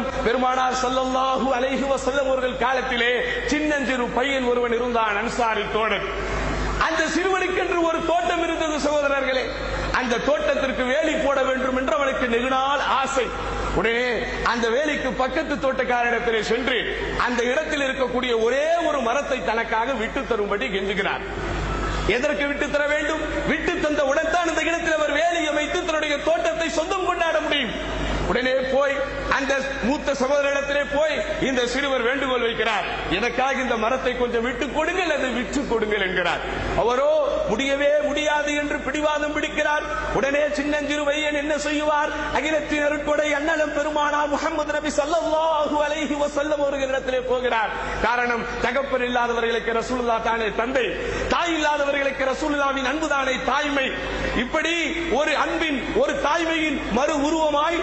பெருமானார் சல்லல்லாஹு அலைஹி வசல்லம் அவர்கள் காலத்திலே சின்னஞ்சிறு பையன் ஒருவன் இருந்தான் அன்சாரி தோழன். அந்த சிறுவனுக்கென்று ஒரு தோட்டம் இருந்தது சகோதரர்களே. அந்த தோட்டத்திற்கு வேலி போட வேண்டும் என்று அவனுக்கு நெகுநாள் ஆசை. உடனே அந்த வேலிக்கு பக்கத்து தோட்டக்காரரிடத்திலே சென்று அந்த இடத்தில் இருக்கக்கூடிய ஒரே ஒரு மரத்தை தனக்காக விட்டு தரும்படி கெஞ்சுகிறார். எதற்கு விட்டு தர வேண்டும்? விட்டு தந்த உடன்தான் தான் இந்த இடத்தில் அவர் வேலி அமைத்து தன்னுடைய தோட்டத்தை சொந்தம் கொண்டாட முடியும். உடனே போய் அந்த மூத்த சகோதரிடத்திலே போய் இந்த சிறுவர் வேண்டுகோள் வைக்கிறார். எனக்காக இந்த மரத்தை கொஞ்சம் விட்டு கொடுங்கள் அதை விற்று கொடுங்கள் என்கிறார். அவரோ முடியவே முடியாது என்று பிடிவாதம் பிடிக்கிறார். உடனே சின்னஞ்சிறு பையன் என்ன செய்வார்? அகிலத்தின் அருட்கொடை அண்ணலம் பெருமானார் முகமது நபி ஸல்லல்லாஹு அலைஹி வஸல்லம் அவர்களிடத்திலே போகிறார். காரணம் தகப்பன் இல்லாதவர்களுக்கு ரசூலுல்லா தானே தந்தை. தாய் இல்லாதவர்களுக்கு ரசூலுல்லாவின் அன்புதானே தாய்மை. இப்படி ஒரு அன்பின் ஒரு தாய்மையின் மறு உருவமாய்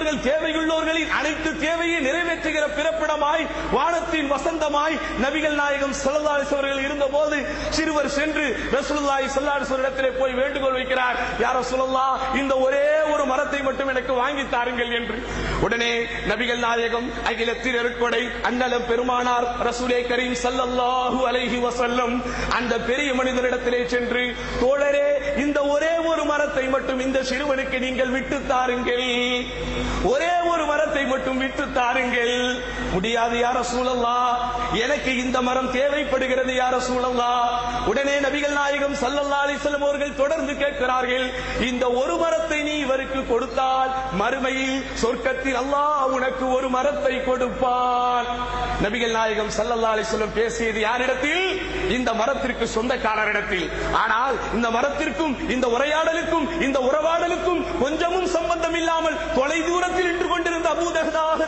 தேவையற்றோர்கள் தேவையுள்ளவர்களின் அனைத்து தேவையை நிறைவேற்றுகிற பிறப்பிடமாய் வானத்தின் வசந்தமாய் நபிகள் நாயகம் ஸல்லல்லாஹு அவர்கள் இருந்தபோது சிறுவர் சென்று ரசூலுல்லாஹி ஸல்லல்லாஹு இடத்திலே போய் வேண்டுகோள் வைக்கிறார். யார் ரசூலுல்லாஹ் இந்த ஒரே ஒரு மரத்தை மட்டும் எனக்கு வாங்கி தாருங்கள் என்று. உடனே நபிகள் நாயகம் அகிலத்தில் அருட்கொடை அண்ணலம் பெருமானார் ரசூலே கரீம் சல்லல்லாஹு அலைஹி வசல்லம் அந்த பெரிய மனிதனிடத்திலே சென்று தோழரே இந்த ஒரே மரத்தை மட்டும் இந்த சிறுவனுக்கு நீங்கள் விட்டு தாருங்கள். ஒரே ஒரு மரத்தை மட்டும் விட்டு தாருங்கள். முடியாது யார சூழல்லா எனக்கு இந்த மரம் தேவைப்படுகிறது யார சூழல்லா உடனே நபிகள் நாயகம் சல்லல்லா அலைஹி அவர்கள் தொடர்ந்து கேட்கிறார்கள் இந்த ஒரு மரத்தை நீ இவருக்கு கொடுத்தால் மறுமையில் சொர்க்கத்தில் அல்லாஹ் உனக்கு ஒரு மரத்தை கொடுப்பான். நபிகள் நாயகம் சல்லல்லா அலைஹி பேசியது யாரிடத்தில்? இந்த மரத்திற்கு சொந்தக்காரரிடத்தில். ஆனால் இந்த மரத்திற்கும் இந்த உரையாடலுக்கும் இந்த உறவாடலுக்கும் கொஞ்சமும் சம்பந்தம் இல்லாமல் தொலை தூரத்தில் நின்று கொண்டு அபூதகதாக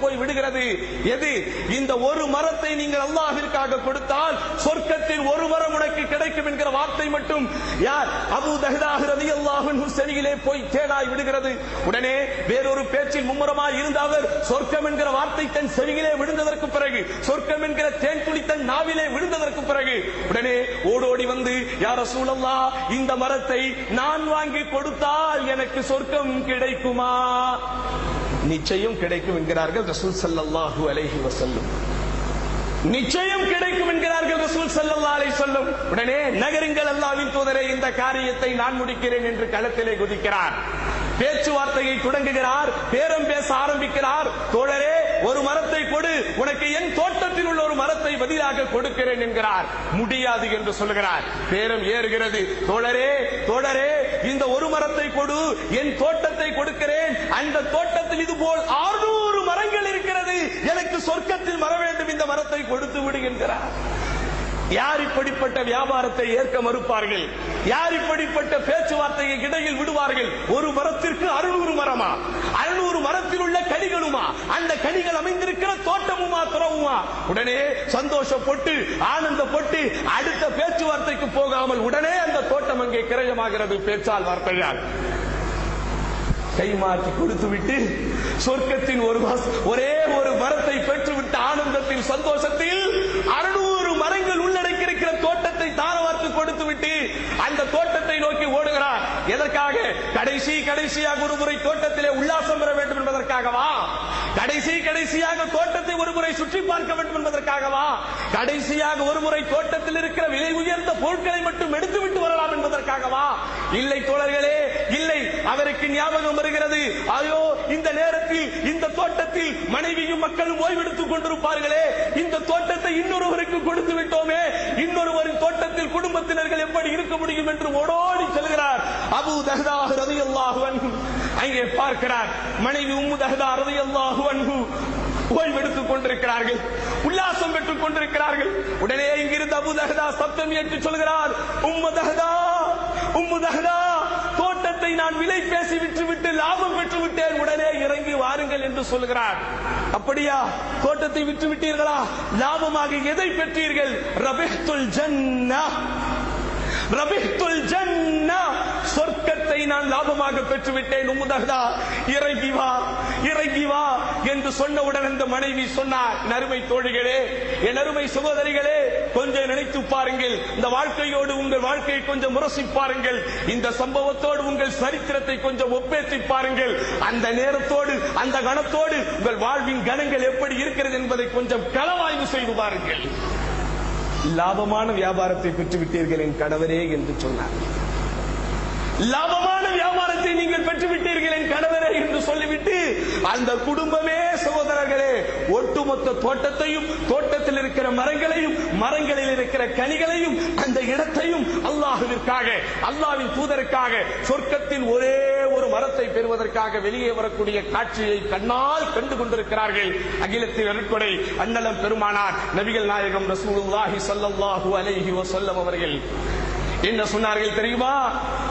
போய் விடுகிறது. எது? இந்த ஒரு மரத்தை நீங்கள் அல்லாஹிற்காக கொடுத்தால் சொர்க்கத்தில் ஒரு மரம் உனக்கு கிடைக்கும் என்கிற வார்த்தை மட்டும் யார்? அபு தஹதாக ரலியல்லாஹு அன்ஹு போய் தேனாய் விடுகிறது. உடனே வேறொரு பேச்சில் மும்முரமாய் இருந்த அவர் சொர்க்கம் என்கிற வார்த்தை தன் செவியிலே விழுந்ததற்கு பிறகு சொர்க்கம் என்கிற தேன் துளி தன் நாவிலே விழுந்ததற்கு பிறகு உடனே ஓடோடி வந்து யார் சூழல்லா இந்த மரத்தை நான் வாங்கி கொடுத்தால் எனக்கு சொர்க்கம் கிடைக்குமா? நிச்சயம் கிடைக்கும் என்கிறார்கள் ரசூல் சல்லாஹூ அலைஹி வஸல்லம். நிச்சயம் கிடைக்கும் என்கிறார்கள் ரசூல் ஸல்லல்லாஹு அலை சொல்லும் உடனே நகருங்கள் அல்லாவின் தூதரே இந்த காரியத்தை நான் முடிக்கிறேன் என்று களத்திலே குதிக்கிறார். பேச்சுவார்த்தையை தொடங்குகிறார் பேரம் பேச ஆரம்பிக்கிறார். தோழரே ஒரு மரத்தை கொடு உனக்கு என் தோட்டத்தில் உள்ள ஒரு மரத்தை பதிலாக கொடுக்கிறேன் என்கிறார். முடியாது என்று சொல்லுகிறார் பேரம் ஏறுகிறது. தோழரே தோழரே இந்த ஒரு மரத்தை கொடு என் தோட்டத்தை கொடுக்கிறேன். அந்த தோட்டத்தில் இது போல் ஆறுநூறு மரங்கள் இருக்கிறது. எனக்கு சொர்க்கத்தில் வர வேண்டும் இந்த மரத்தை கொடுத்து விடு என்கிறார் யார் இப்படிப்பட்ட வியாபாரத்தை ஏற்க மறுப்பார்கள்? யார் இப்படிப்பட்ட பேச்சுவார்த்தையை இடையில் விடுவார்கள்? ஒரு மரத்திற்கு அறுநூறு மரமா? அறுநூறு மரத்தில் உள்ள கனிகளுமா? அந்த கனிகள் அமைந்திருக்கிற தோட்டமுமா துறவுமா? உடனே சந்தோஷப்பட்டு ஆனந்தப்பட்டு அடுத்த பேச்சு பேச்சுவார்த்தைக்கு போகாமல் உடனே அந்த தோட்டம் அங்கே கிரயமாகிறது. பேச்சால் வார்த்தையால். கைமாற்றி கொடுத்து விட்டு சொர்க்கத்தின் ஒரு ஒரே ஒரு மரத்தை பெற்றுவிட்ட ஆனந்தத்தில் சந்தோஷத்தில் அறுநூறு மரங்கள் உள்ளடக்கியிருக்கிற தோட்டத்தை தாரவார்த்து கொடுத்து விட்டு அந்த தோட்டத்தை நோக்கி ஓடுகிறார். எதற்காக? கடைசி கடைசியாக ஒருமுறை தோட்டத்திலே உல்லாசம் பெற வேண்டும் என்பதற்காகவா? கடைசி கடைசியாக தோட்டத்தை ஒரு முறை சுற்றி பார்க்க வேண்டும் என்பதற்காகவா? கடைசியாக ஒரு முறை தோட்டத்தில் இருக்கிற விலை உயர்ந்த பொருட்களை மட்டும் எடுத்துவிட்டு வரலாம் என்பதற்காகவா? இல்லை தோழர்களே இல்லை. அவருக்கு ஞாபகம் வருகிறது. ஐயோ இந்த நேரத்தில் இந்த தோட்டத்தில் மனைவியும் மக்களும் ஓய்வெடுத்துக் கொண்டிருப்பார்களே. இந்த தோட்டத்தை இன்னொருவருக்கு கொடுத்து விட்டோமே. இன்னொருவரின் தோட்டத்தில் குடும்பத்தினர்கள் எப்படி இருக்க முடியும் என்று ஓடோடி செல்கிறார். அபு தகதாகிறது அங்கே பார்க்கிறார். மனைவி உம்மு தஹ்தா ரலியல்லாஹு ஓய்வெடுத்துக் கொண்டிருக்கிறார்கள். உல்லாசம் பெற்றுக் கொண்டிருக்கிறார்கள். உடனே இங்கிருந்து அபு தஹ்தா சப்தம் ஏற்று சொல்கிறார். உம்மு தஹ்தா உம்மு தஹ்தா தோட்டத்தை நான் விலை பேசி விட்டு விட்டு லாபம் பெற்று விட்டேன் உடனே இறங்கி வாருங்கள் என்று சொல்கிறார். அப்படியா? தோட்டத்தை விற்று விட்டீர்களா லாபமாக எதை பெற்றீர்கள்? ரபிஹ்துல் ஜன்னா ரபித்துல் ஜன்னா சொர்க்கத்தை நான் லாபமாக பெற்றுவிட்டேன். உமுதகதா இறங்கி வா இறங்கி வா என்று சொன்னவுடன் அந்த மனைவி சொன்னார். என் அருமை தோழிகளே என் அருமை சகோதரிகளே கொஞ்சம் நினைத்து பாருங்கள். இந்த வாழ்க்கையோடு உங்கள் வாழ்க்கையை கொஞ்சம் முரசி பாருங்கள். இந்த சம்பவத்தோடு உங்கள் சரித்திரத்தை கொஞ்சம் ஒப்பேற்றி பாருங்கள். அந்த நேரத்தோடு அந்த கணத்தோடு உங்கள் வாழ்வின் கணங்கள் எப்படி இருக்கிறது என்பதை கொஞ்சம் களவாய்வு செய்து பாருங்கள். லாபமான வியாபாரத்தை பெற்றுவிட்டீர்கள் என் கணவரே என்று சொன்னார். லாபமான குடும்பத்தை நீங்கள் பெற்றுவிட்டீர்கள் என் கணவரே என்று சொல்லிவிட்டு அந்த குடும்பமே சகோதரர்களே ஒட்டுமொத்த தோட்டத்தையும் தோட்டத்தில் இருக்கிற மரங்களையும் மரங்களில் இருக்கிற கனிகளையும் அந்த இடத்தையும் அல்லாஹுவிற்காக அல்லாவின் தூதருக்காக சொர்க்கத்தின் ஒரே ஒரு மரத்தை பெறுவதற்காக வெளியே வரக்கூடிய காட்சியை கண்ணால் கண்டு கொண்டிருக்கிறார்கள். அகிலத்தின் அருட்கொடை அன்னலம் பெருமானார் நபிகள் நாயகம் ரசூலுல்லாஹி சல்லல்லாஹு அலைஹி வஸல்லம் அவர்கள். என்ன சொன்னார்கள் தெரியுமா?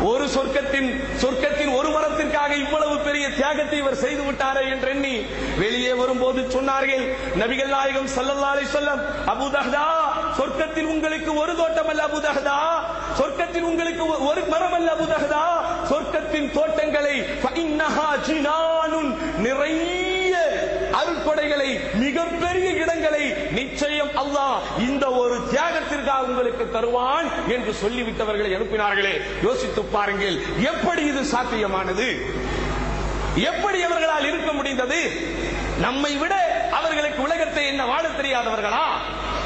ஒரு சொர்க்கத்தின் சொர்க்கத்தின் ஒரு மரத்திற்காக இவ்வளவு பெரிய தியாகத்தை இவர் செய்து விட்டாரே என்று எண்ணி வெளியே வரும்போது சொன்னார்கள் நபிகள் நாயகம் ஸல்லல்லாஹு அலைஹி வஸல்லம் அபூ சொர்க்கத்தில் உங்களுக்கு ஒரு தோட்டம் அல்ல அபூ சொர்க்கத்தில் உங்களுக்கு ஒரு மரம் அல்ல அபூ சொர்க்கத்தின் தோட்டங்களை நிறைய அருட்படைகளை மிகப்பெரிய இடங்களை நிச்சயம் அல்லாஹ் இந்த ஒரு தியாகத்திற்காக உங்களுக்கு தருவான் என்று சொல்லிவிட்டவர்களை அனுப்பினார்களே யோசித்து பாருங்கள் எப்படி இது சாத்தியமானது? எப்படி அவர்களால் இருக்க முடிந்தது? நம்மை விட அவர்களுக்கு உலகத்தை என்ன வாழ தெரியாதவர்களா?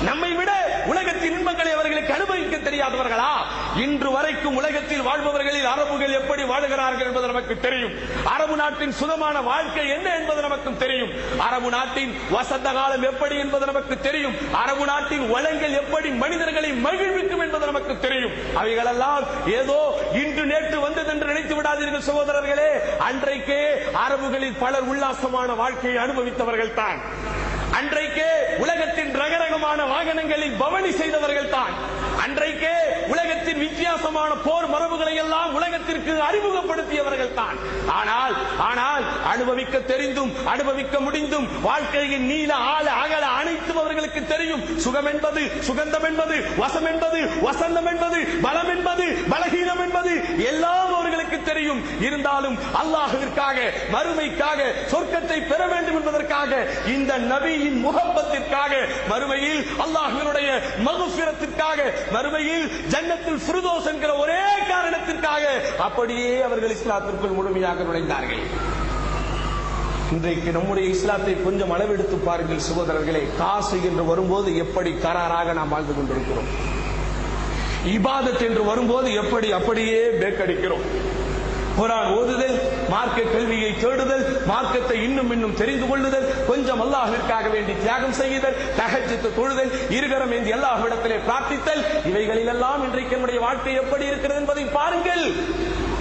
நம்மை விட உலகத்தின் இன்பங்களை அவர்களுக்கு அனுபவிக்க தெரியாதவர்களா? இன்று வரைக்கும் உலகத்தில் வாழ்பவர்களில் அரபுகள் எப்படி வாழுகிறார்கள் என்பது நமக்கு தெரியும். அரபு நாட்டின் சுகமான வாழ்க்கை என்ன என்பது நமக்கு தெரியும். அரபு நாட்டின் வசந்த காலம் எப்படி என்பது நமக்கு தெரியும். அரபு நாட்டின் வளங்கள் எப்படி மனிதர்களை மகிழ்விக்கும் என்பது நமக்கு தெரியும். அவைகளெல்லாம் ஏதோ இன்று நேற்று வந்தது என்று நினைத்து விடாதீர்கள் சகோதரர்களே. அன்றைக்கே அரபுகளில் பலர் உல்லாசமான வாழ்க்கையை அனுபவித்தவர்கள் தான் அன்றைக்கே உலகத்தின் ரகரகமான வாகனங்களில் பவனி செய்தவர்கள் தான் அன்றைக்கே உலகத்தின் வித்தியாசமான போர் மரபுகளை எல்லாம் உலகத்திற்கு அறிமுகப்படுத்தியவர்கள் தான் ஆனால் ஆனால் அனுபவிக்க தெரிந்தும் அனுபவிக்க முடிந்தும் வாழ்க்கையின் நீல ஆழ அகல அனைத்தும் அவர்களுக்கு தெரியும். சுகம் என்பது சுகந்தம் என்பது வசம் என்பது வசந்தம் என்பது பலம் என்பது பலகீனம் என்பது எல்லாம் அவர்களுக்கு தெரியும். இருந்தாலும் அல்லாஹுவிற்காக மறுமைக்காக சொர்க்கத்தை பெற வேண்டும் என்பதற்காக இந்த நபியின் முகப்பத்திற்காக மறுமையில் அல்லாஹ்வினுடைய மகுஃபிரத்திற்காக மறுமையில் ஜன்னத்தில் ஃபிர்தோஸ் என்கிற ஒரே காரணத்திற்காக அப்படியே அவர்கள் இஸ்லாத்திற்குள் முழுமையாக நுழைந்தார்கள். இன்றைக்கு நம்முடைய இஸ்லாத்தை கொஞ்சம் அளவெடுத்து பாருங்கள் சகோதரர்களே. காசு என்று வரும்போது எப்படி கராராக நாம் வாழ்ந்து கொண்டிருக்கிறோம்? இபாதத் என்று வரும்போது எப்படி அப்படியே பேக்கடிக்கிறோம்? குரான் ஓதுதல் மார்க்க கல்வியை தேடுதல் மார்க்கத்தை இன்னும் இன்னும் தெரிந்து கொள்ளுதல் கொஞ்சம் அல்லாஹிற்காக வேண்டி தியாகம் செய்யுதல் தகச்சித்து தொழுதல் இருகரம் ஏந்தி அல்லாஹ்விடத்திலே பிரார்த்தித்தல் இவைகளிலெல்லாம் இன்றைக்கு நம்முடைய வாழ்க்கை எப்படி இருக்கிறது என்பதை பாருங்கள்.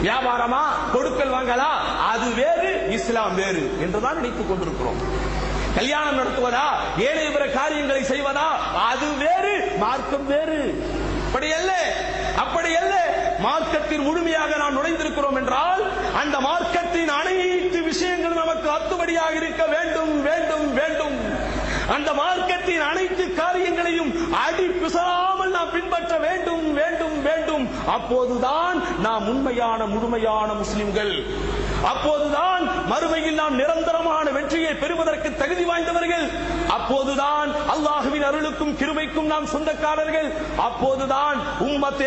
வியாபாரமா கொடுக்கல் வாங்கலா அது வேறு இஸ்லாம் வேறு என்றுதான் நினைத்துக் கொண்டிருக்கிறோம். கல்யாணம் நடத்துவதா ஏழை பிற காரியங்களை செய்வதா அது வேறு மார்க்கம் வேறு. அப்படி அல்ல அப்படி அல்ல மார்க்கத்தில் முழுமையாக நாம் நுழைந்திருக்கிறோம் என்றால் அந்த மார்க்கத்தின் அனைத்து விஷயங்களும் நமக்கு அத்துபடியாக இருக்க வேண்டும் வேண்டும் வேண்டும். அந்த மார்க்கத்தின் அனைத்து காரியங்களையும் அடி பிசராமல் நாம் பின்பற்ற வேண்டும் வேண்டும் வேண்டும். அப்போதுதான் நாம் உண்மையான முழுமையான முஸ்லிம்கள். அப்போதுதான் மறுமையில் நாம் நிரந்தரமான வெற்றியை பெறுவதற்கு தகுதி வாய்ந்தவர்கள். அப்போதுதான் அல்லாஹுவின் அருளுக்கும் கிருமைக்கும் நாம் சொந்தக்காரர்கள். அப்போதுதான் உம்மத்தை